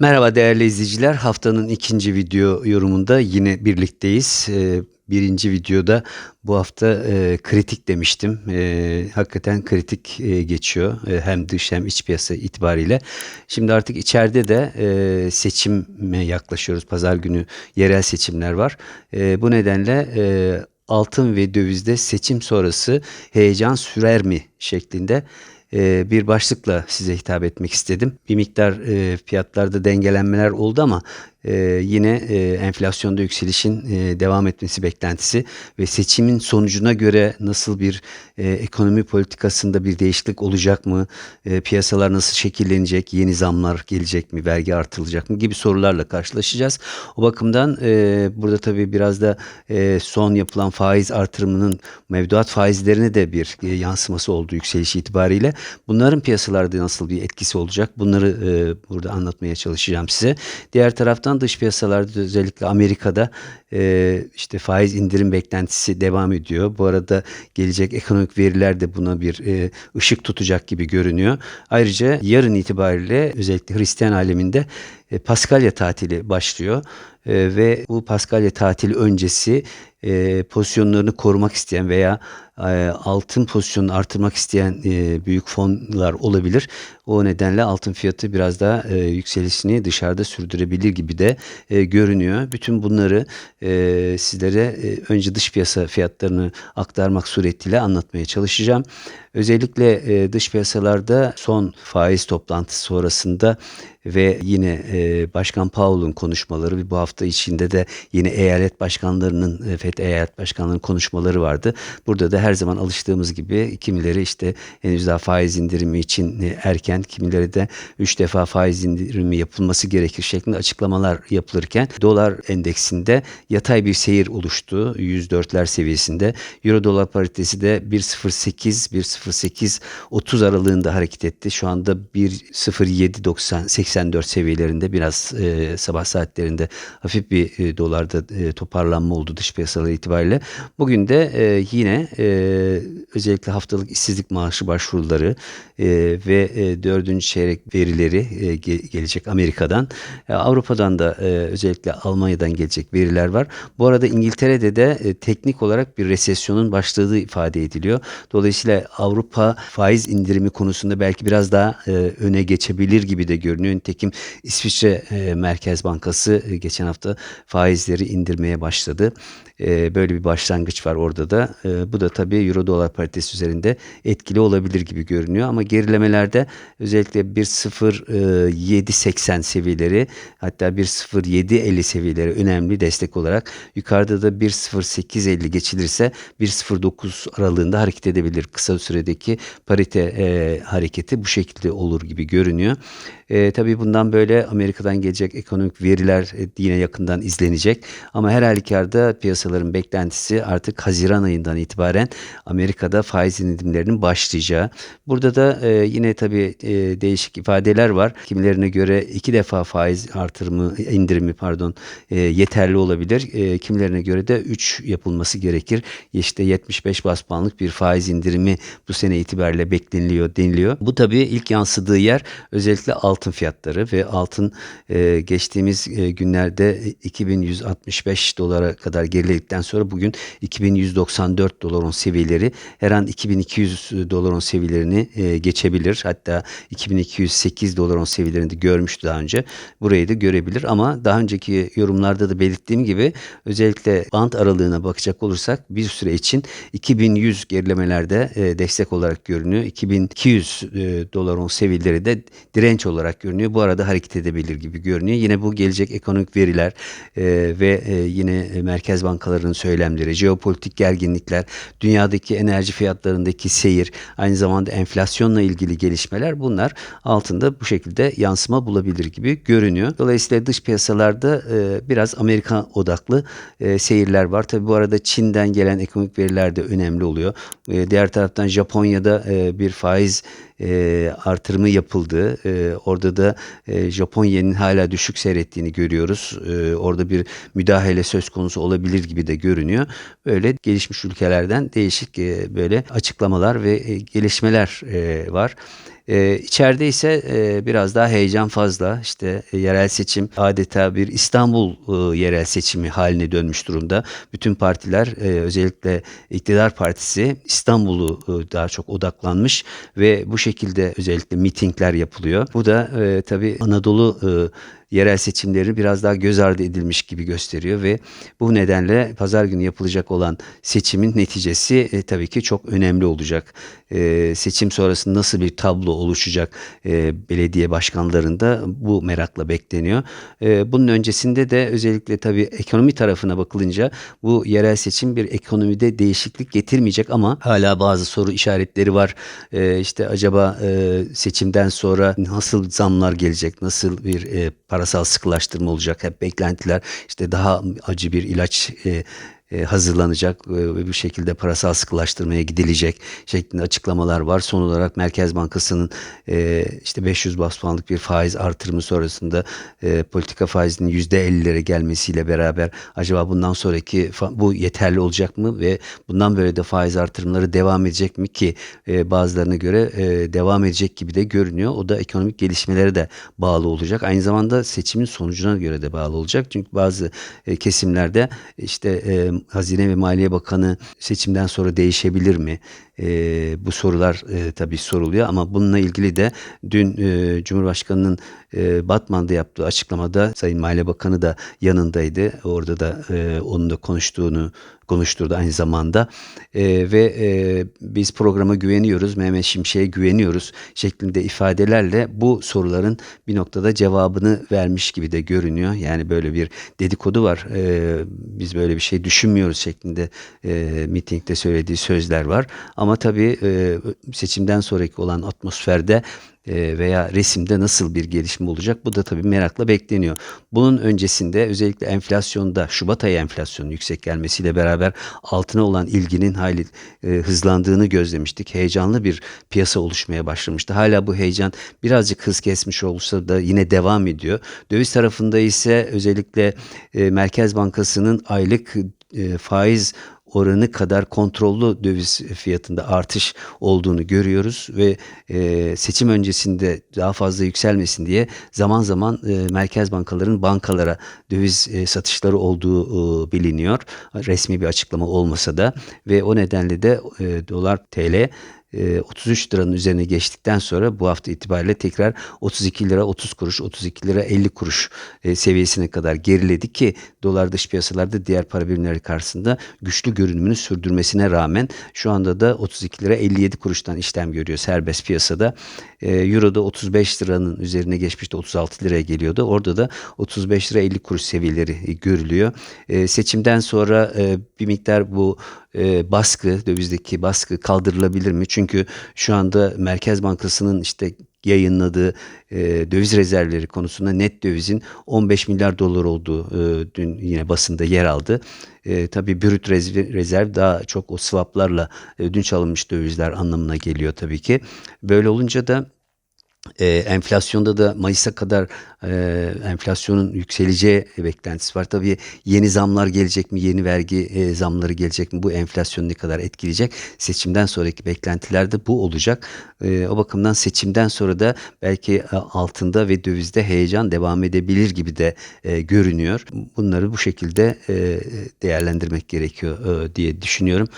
Merhaba değerli izleyiciler. Haftanın ikinci video yorumunda yine birlikteyiz. Ee, birinci videoda bu hafta e, kritik demiştim. E, hakikaten kritik e, geçiyor. E, hem dış hem iç piyasa itibariyle. Şimdi artık içeride de e, seçime yaklaşıyoruz. Pazar günü yerel seçimler var. Bu nedenle e, altın ve dövizde seçim sonrası heyecan sürer mi şeklinde e, bir başlıkla size hitap etmek istedim. Bir miktar e, fiyatlarda dengelenmeler oldu ama e, yine e, enflasyonda yükselişin devam etmesi beklentisi ve seçimin sonucuna göre nasıl bir ekonomi politikasında bir değişiklik olacak mı? Piyasalar nasıl şekillenecek? Yeni zamlar gelecek mi? Vergi artırılacak mı? Gibi sorularla karşılaşacağız. O bakımdan burada tabii biraz da son yapılan faiz artırımının mevduat faizlerine de bir yansıması olduğu yükseliş itibariyle bunların piyasalarda nasıl bir etkisi olacak? Bunları e, burada anlatmaya çalışacağım size. Diğer taraftan dış piyasalarda özellikle Amerika'da e, işte faiz indirim beklentisi devam ediyor. Bu arada gelecek ekonomik veriler de buna bir e, ışık tutacak gibi görünüyor. Ayrıca yarın itibariyle özellikle Hristiyan aleminde e, Paskalya tatili başlıyor. E, ve bu Paskalya tatili öncesi e, pozisyonlarını korumak isteyen veya altın pozisyonunu artırmak isteyen büyük fonlar olabilir. O nedenle altın fiyatı biraz daha e, yükselişini dışarıda sürdürebilir gibi de görünüyor. Bütün bunları sizlere önce dış piyasa fiyatlarını aktarmak suretiyle anlatmaya çalışacağım. Özellikle dış piyasalarda son faiz toplantısı sonrasında ve yine e, Başkan Powell'un konuşmaları ve bu hafta içinde de yine eyalet başkanlarının e, FED eyalet başkanlarının konuşmaları vardı. Burada da her zaman alıştığımız gibi kimileri işte henüz daha faiz indirimi için e, erken, kimileri de 3 defa faiz indirimi yapılması gerekir şeklinde açıklamalar yapılırken dolar endeksinde yatay bir seyir oluştu 104'ler seviyesinde. Euro dolar paritesi de 1.08 1.08 30 aralığında hareket etti. Şu anda 1.07 90 84 seviyelerinde biraz e, sabah saatlerinde hafif bir e, dolarda e, toparlanma oldu dış piyasalar itibariyle. Bugün de e, yine e, özellikle haftalık işsizlik maaşı başvuruları e, ve e, dördüncü çeyrek verileri e, ge- gelecek Amerika'dan. E, Avrupa'dan da e, özellikle Almanya'dan gelecek veriler var. Bu arada İngiltere'de de e, teknik olarak bir resesyonun başladığı ifade ediliyor. Dolayısıyla Avrupa faiz indirimi konusunda belki biraz daha e, öne geçebilir gibi de görünüyor. Nitekim İsviçre e, Merkez Bankası e, geçen hafta faizleri indirmeye başladı. E, böyle bir başlangıç var orada da. E, bu da tabii Euro dolar paritesi üzerinde etkili olabilir gibi görünüyor ama gerilemelerde özellikle 1.0780 seviyeleri hatta 1.0750 seviyeleri önemli destek olarak yukarıda da 1.0850 geçilirse 1.09 aralığında hareket edebilir. Kısa süredeki parite e, hareketi bu şekilde olur gibi görünüyor. E, tabii bundan böyle Amerika'dan gelecek ekonomik veriler e, yine yakından izlenecek. Ama her halükarda piyasaların beklentisi artık Haziran ayından itibaren Amerika'da faiz indirimlerinin başlayacağı. Burada da e, yine tabii e, değişik ifadeler var. Kimilerine göre iki defa faiz artırımı, indirimi pardon e, yeterli olabilir. E, kimilerine göre de 3 yapılması gerekir. İşte 75 bas puanlık bir faiz indirimi bu sene itibariyle bekleniliyor deniliyor. Bu tabii ilk yansıdığı yer özellikle altın fiyatları ve altın e, geçtiğimiz e, günlerde 2165 dolara kadar geriledikten sonra bugün 2194 dolar on seviyeleri her an 2200 dolar on seviyelerini e, geçebilir. Hatta 2208 dolar on seviyelerinde görmüştü daha önce. Burayı da görebilir ama daha önceki yorumlarda da belirttiğim gibi özellikle bant aralığına bakacak olursak bir süre için 2100 gerilemelerde e, destek olarak görünüyor. 2200 e, seviyeleri de direnç olarak görünüyor. Bu arada hareket edebilir gibi görünüyor. Yine bu gelecek ekonomik veriler e, ve e, yine merkez bankalarının söylemleri, jeopolitik gerginlikler, dünyadaki enerji fiyatlarındaki seyir, aynı zamanda enflasyonla ilgili gelişmeler bunlar altında bu şekilde yansıma bulabilir gibi görünüyor. Dolayısıyla dış piyasalarda e, biraz Amerika odaklı e, seyirler var. Tabi bu arada Çin'den gelen ekonomik veriler de önemli oluyor. E, diğer taraftan Japonya'da bir faiz artırımı yapıldı. Orada da Japon yenin hala düşük seyrettiğini görüyoruz. Orada bir müdahale söz konusu olabilir gibi de görünüyor. Böyle gelişmiş ülkelerden değişik e, böyle açıklamalar ve e, gelişmeler e, var. E, içeride ise e, biraz daha heyecan fazla. İşte e, yerel seçim adeta bir İstanbul e, yerel seçimi haline dönmüş durumda. Bütün partiler e, özellikle iktidar partisi İstanbul'u e, daha çok odaklanmış ve bu şekilde özellikle mitingler yapılıyor. Bu da e, tabii Anadolu e, yerel seçimleri biraz daha göz ardı edilmiş gibi gösteriyor ve bu nedenle pazar günü yapılacak olan seçimin neticesi e, tabii ki çok önemli olacak. E, seçim sonrasında nasıl bir tablo oluşacak e, belediye başkanlarında bu merakla bekleniyor. E, bunun öncesinde de özellikle tabii ekonomi tarafına bakılınca bu yerel seçim bir ekonomide değişiklik getirmeyecek ama hala bazı soru işaretleri var. E, işte acaba e, seçimden sonra nasıl zamlar gelecek, nasıl bir e, parasal sıkılaştırma olacak. Hep beklentiler işte daha acı bir ilaç e, hazırlanacak e, ve bu şekilde parasal sıkılaştırmaya gidilecek şeklinde açıklamalar var. Son olarak Merkez Bankası'nın e, işte 500 bas puanlık bir faiz artırımı sonrasında e, politika faizinin %50'lere gelmesiyle beraber acaba bundan sonraki bu yeterli olacak mı ve bundan böyle de faiz artırımları devam edecek mi ki e, bazılarına göre e, devam edecek gibi de görünüyor. O da ekonomik gelişmelere de bağlı olacak. Aynı zamanda seçimin sonucuna göre de bağlı olacak. Çünkü bazı e, kesimlerde işte e, Hazine ve Maliye Bakanı seçimden sonra değişebilir mi? E, bu sorular e, tabii soruluyor ama bununla ilgili de dün e, Cumhurbaşkanı'nın e, Batman'da yaptığı açıklamada Sayın Maliye Bakanı da yanındaydı. Orada da e, onun da konuştuğunu konuşturdu aynı zamanda E, ve e, biz programa güveniyoruz, Mehmet Şimşek'e güveniyoruz şeklinde ifadelerle bu soruların bir noktada cevabını vermiş gibi de görünüyor. Yani böyle bir dedikodu var. E, biz böyle bir şey düşünmüyoruz şeklinde e, mitingde söylediği sözler var. Ama tabii e, seçimden sonraki olan atmosferde e, veya resimde nasıl bir gelişme olacak? Bu da tabii merakla bekleniyor. Bunun öncesinde özellikle enflasyonda Şubat ayı enflasyonun yüksek gelmesiyle beraber altına olan ilginin hayli e, hızlandığını gözlemiştik. Heyecanlı bir piyasa oluşmaya başlamıştı. Hala bu heyecan birazcık hız kesmiş olsa da yine devam ediyor. Döviz tarafında ise özellikle Merkez Bankası'nın aylık faiz oranı kadar kontrollü döviz fiyatında artış olduğunu görüyoruz ve e, seçim öncesinde daha fazla yükselmesin diye zaman zaman e, merkez bankaların bankalara döviz e, satışları olduğu e, biliniyor. Resmi bir açıklama olmasa da ve o nedenle de e, dolar TL e, 33 liranın üzerine geçtikten sonra bu hafta itibariyle tekrar 32 lira 30 kuruş, 32 lira 50 kuruş e, seviyesine kadar geriledi ki dolar dış piyasalarda diğer para birimleri karşısında güçlü görünümünü sürdürmesine rağmen şu anda da 32 lira 57 kuruştan işlem görüyor serbest piyasada. E, Euro'da 35 liranın üzerine geçmişti 36 liraya geliyordu. Orada da 35 lira 50 kuruş seviyeleri e, görülüyor. E, seçimden sonra e, bir miktar bu e, baskı, dövizdeki baskı kaldırılabilir mi? Çünkü şu anda Merkez Bankası'nın işte yayınladığı e, döviz rezervleri konusunda net dövizin 15 milyar dolar olduğu e, dün yine basında yer aldı. E, tabii brüt rezerv, daha çok o swaplarla e, dün alınmış dövizler anlamına geliyor tabii ki. Böyle olunca da e, enflasyonda da Mayıs'a kadar e, enflasyonun yükseleceği beklentisi var. Tabii yeni zamlar gelecek mi, yeni vergi e, zamları gelecek mi, bu enflasyonu ne kadar etkileyecek? Seçimden sonraki beklentiler de bu olacak. E, o bakımdan seçimden sonra da belki e, altında ve dövizde heyecan devam edebilir gibi de e, görünüyor. Bunları bu şekilde e, değerlendirmek gerekiyor e, diye düşünüyorum.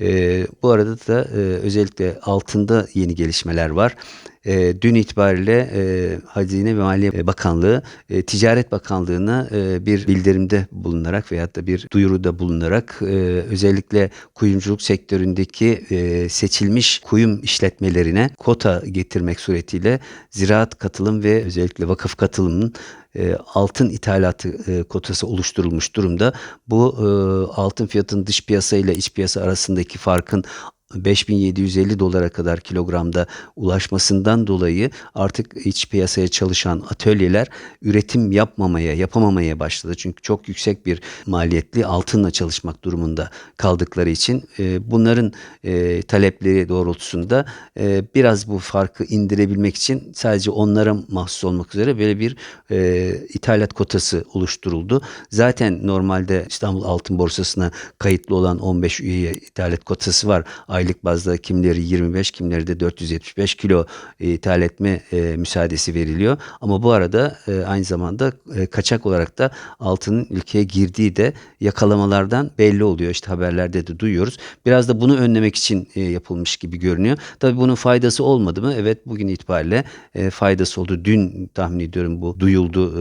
E, bu arada da e, özellikle altında yeni gelişmeler var. E, dün itibariyle e, Hazine ve Maliye Bakanlığı e, Ticaret Bakanlığı'na e, bir bildirimde bulunarak veyahut da bir duyuruda bulunarak e, özellikle kuyumculuk sektöründeki e, seçilmiş kuyum işletmelerine kota getirmek suretiyle ziraat katılım ve özellikle vakıf katılımının e, altın ithalatı e, kotası oluşturulmuş durumda. Bu e, altın fiyatının dış piyasa ile iç piyasa arasındaki farkın 5750 dolara kadar kilogramda ulaşmasından dolayı artık iç piyasaya çalışan atölyeler üretim yapmamaya, yapamamaya başladı. Çünkü çok yüksek bir maliyetli altınla çalışmak durumunda kaldıkları için e, bunların e, talepleri doğrultusunda e, biraz bu farkı indirebilmek için sadece onlara mahsus olmak üzere böyle bir ithalat kotası oluşturuldu. Zaten normalde İstanbul Altın Borsası'na kayıtlı olan 15 üye ithalat kotası var aylık aylık bazda kimileri 25 kimileri de 475 kilo e, ithal etme e, müsaadesi veriliyor. Ama bu arada e, aynı zamanda kaçak olarak da altının ülkeye girdiği de yakalamalardan belli oluyor. İşte haberlerde de duyuyoruz. Biraz da bunu önlemek için yapılmış gibi görünüyor. Tabii bunun faydası olmadı mı? Evet bugün itibariyle faydası oldu. Dün tahmin ediyorum bu duyuldu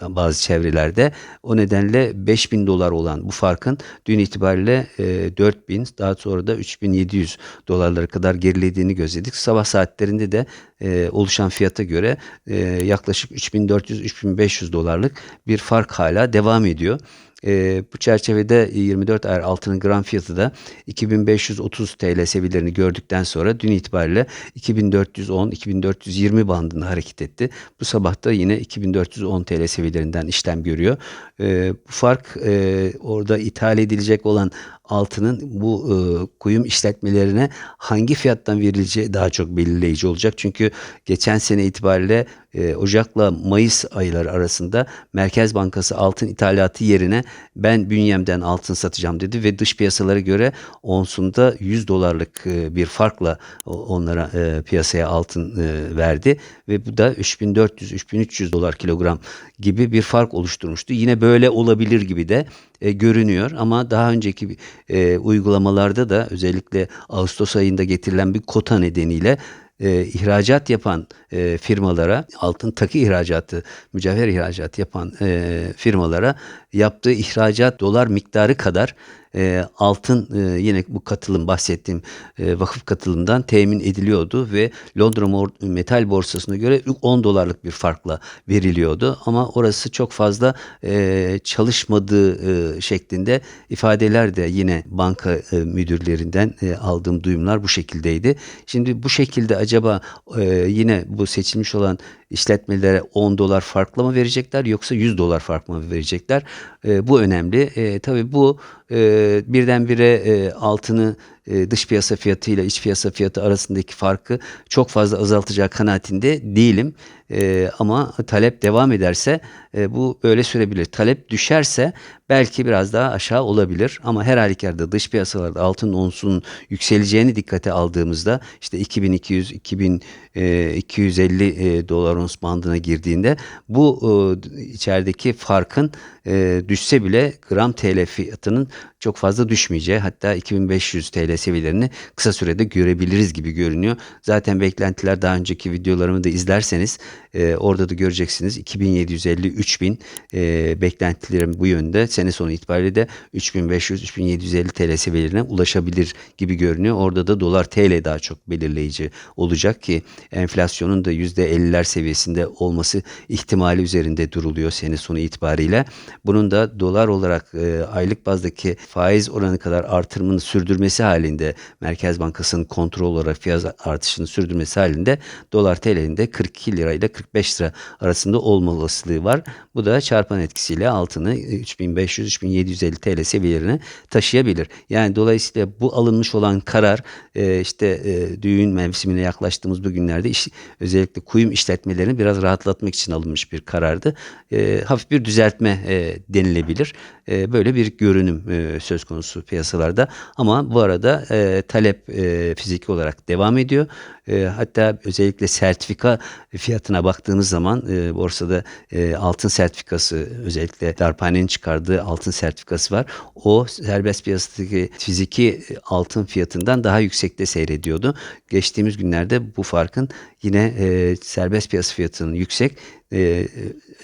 bazı çevrelerde. O nedenle 5000 dolar olan bu farkın dün itibariyle e, 4000 daha sonra da 3700 dolarlara kadar gerilediğini gözledik. Sabah saatlerinde de e, oluşan fiyata göre e, yaklaşık 3400-3500 dolarlık bir fark hala devam ediyor. E, bu çerçevede 24 ayar altının gram fiyatı da 2530 TL seviyelerini gördükten sonra dün itibariyle 2410-2420 bandında hareket etti. Bu sabah da yine 2410 TL seviyelerinden işlem görüyor. E, bu fark e, orada ithal edilecek olan altının bu e, kuyum işletmelerine hangi fiyattan verileceği daha çok belirleyici olacak. Çünkü geçen sene itibariyle e, Ocak'la Mayıs ayları arasında Merkez Bankası altın ithalatı yerine ben bünyemden altın satacağım dedi ve dış piyasalara göre onsunda 100 dolarlık e, bir farkla o- onlara e, piyasaya altın e, verdi ve bu da 3400-3300 dolar kilogram gibi bir fark oluşturmuştu. Yine böyle olabilir gibi de e, görünüyor. Ama daha önceki e, uygulamalarda da özellikle Ağustos ayında getirilen bir kota nedeniyle e, ihracat yapan e, firmalara altın takı ihracatı, mücevher ihracatı yapan e, firmalara yaptığı ihracat dolar miktarı kadar e, altın e, yine bu katılım bahsettiğim e, vakıf katılımdan temin ediliyordu ve Londra Metal Borsası'na göre 10 dolarlık bir farkla veriliyordu ama orası çok fazla e, çalışmadığı e, şeklinde ifadeler de yine banka e, müdürlerinden e, aldığım duyumlar bu şekildeydi. Şimdi bu şekilde acaba e, yine bu seçilmiş olan işletmelere 10 dolar farkla mı verecekler yoksa 100 dolar fark mı verecekler? E, bu önemli. E, tabii bu e, birdenbire e, altını e, dış piyasa fiyatı ile iç piyasa fiyatı arasındaki farkı çok fazla azaltacak kanaatinde değilim. E, ama talep devam ederse e, bu böyle sürebilir. Talep düşerse belki biraz daha aşağı olabilir ama her halükarda dış piyasalarda altın onsunun yükseleceğini dikkate aldığımızda işte 2200 2250 e, dolar ons bandına girdiğinde bu e, içerideki farkın e, düşse bile gram TL fiyatının çok fazla düşmeyeceği hatta 2500 TL seviyelerini kısa sürede görebiliriz gibi görünüyor. Zaten beklentiler daha önceki videolarımı da izlerseniz e, orada da göreceksiniz 2750-3000 e, beklentilerim bu yönde. Sene sonu itibariyle de 3500-3750 TL seviyelerine ulaşabilir gibi görünüyor. Orada da dolar TL daha çok belirleyici olacak ki enflasyonun da %50'ler seviyesinde olması ihtimali üzerinde duruluyor sene sonu itibariyle. Bunun da dolar olarak e, aylık bazdaki faiz oranı kadar artırımını sürdürmesi halinde Merkez Bankası'nın kontrol olarak fiyat artışını sürdürmesi halinde dolar TL'nin de 42 lira ile 45 lira arasında olma olasılığı var. Bu da çarpan etkisiyle altını 3500-3750 TL seviyelerine taşıyabilir. Yani dolayısıyla bu alınmış olan karar e, işte e, düğün mevsimine yaklaştığımız bu günlerde iş, özellikle kuyum işletmelerini biraz rahatlatmak için alınmış bir karardı. E, hafif bir düzeltme e, denilebilir. E, böyle bir görünüm e, söz konusu piyasalarda. Ama bu arada e, talep e, fiziki olarak devam ediyor. E, hatta özellikle sertifika fiyatına baktığımız zaman e, borsada e, altın sertifikası özellikle darphanenin çıkardığı altın sertifikası var. O serbest piyasadaki fiziki altın fiyatından daha yüksekte seyrediyordu. Geçtiğimiz günlerde bu farkın yine e, serbest piyasa fiyatının yüksek e,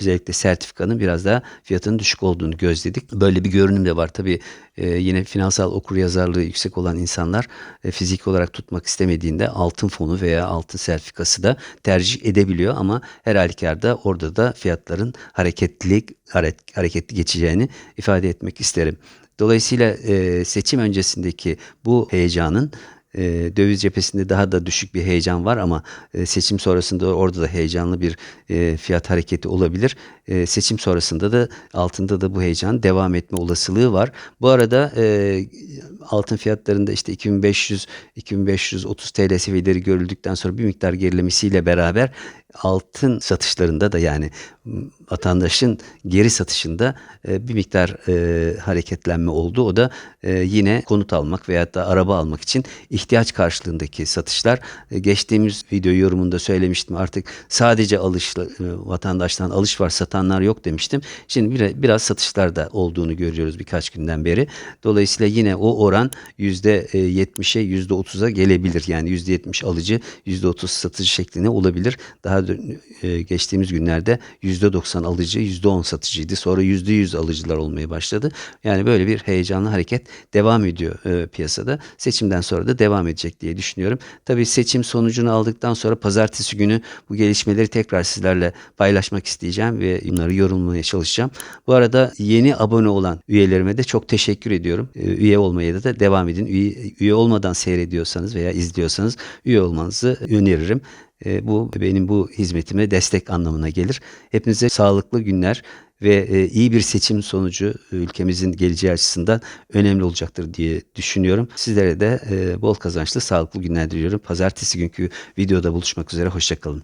özellikle sertifikanın biraz daha fiyatının düşük olduğunu gözledik. Böyle bir görünüm de var. Tabii e, yine finansal okuryazarlığı yüksek olan insanlar e, fiziki olarak tutmak istemediğinde altın fonu veya altın sertifikası da tercih edebiliyor ama her halükarda orada da fiyatların hareketli hare- hareketli geçeceğini ifade etmek isterim. Dolayısıyla e, seçim öncesindeki bu heyecanın e, döviz cephesinde daha da düşük bir heyecan var ama e, seçim sonrasında orada da heyecanlı bir e, fiyat hareketi olabilir. E, seçim sonrasında da altında da bu heyecan devam etme olasılığı var. Bu arada e, altın fiyatlarında işte 2500 2530 TL seviyeleri görüldükten sonra bir miktar gerilemesiyle beraber altın satışlarında da yani vatandaşın geri satışında e, bir miktar e, hareketlenme oldu. O da e, yine konut almak veyahut da araba almak için ihtiyaç karşılığındaki satışlar. Geçtiğimiz video yorumunda söylemiştim artık sadece alışla, e, vatandaştan alış var satanlar yok demiştim. Şimdi bir, biraz satışlarda olduğunu görüyoruz birkaç günden beri. Dolayısıyla yine o oran %70'e %30'a gelebilir. Yani %70 alıcı %30 satıcı şeklinde olabilir. Daha e, geçtiğimiz günlerde %90 alıcı %10 satıcıydı. Sonra %100 alıcılar olmaya başladı. Yani böyle bir heyecanlı hareket devam ediyor e, piyasada. Seçimden sonra da devam edecek diye düşünüyorum. Tabii seçim sonucunu aldıktan sonra pazartesi günü bu gelişmeleri tekrar sizlerle paylaşmak isteyeceğim ve bunları yorumlamaya çalışacağım. Bu arada yeni abone olan üyelerime de çok teşekkür ediyorum. E, Üye olmaya da devam edin. Üye, üye olmadan seyrediyorsanız veya izliyorsanız üye olmanızı öneririm. E, bu benim bu hizmetime destek anlamına gelir. Hepinize sağlıklı günler ve e, iyi bir seçim sonucu ülkemizin geleceği açısından önemli olacaktır diye düşünüyorum. Sizlere de e, bol kazançlı sağlıklı günler diliyorum. Pazartesi günkü videoda buluşmak üzere. Hoşçakalın.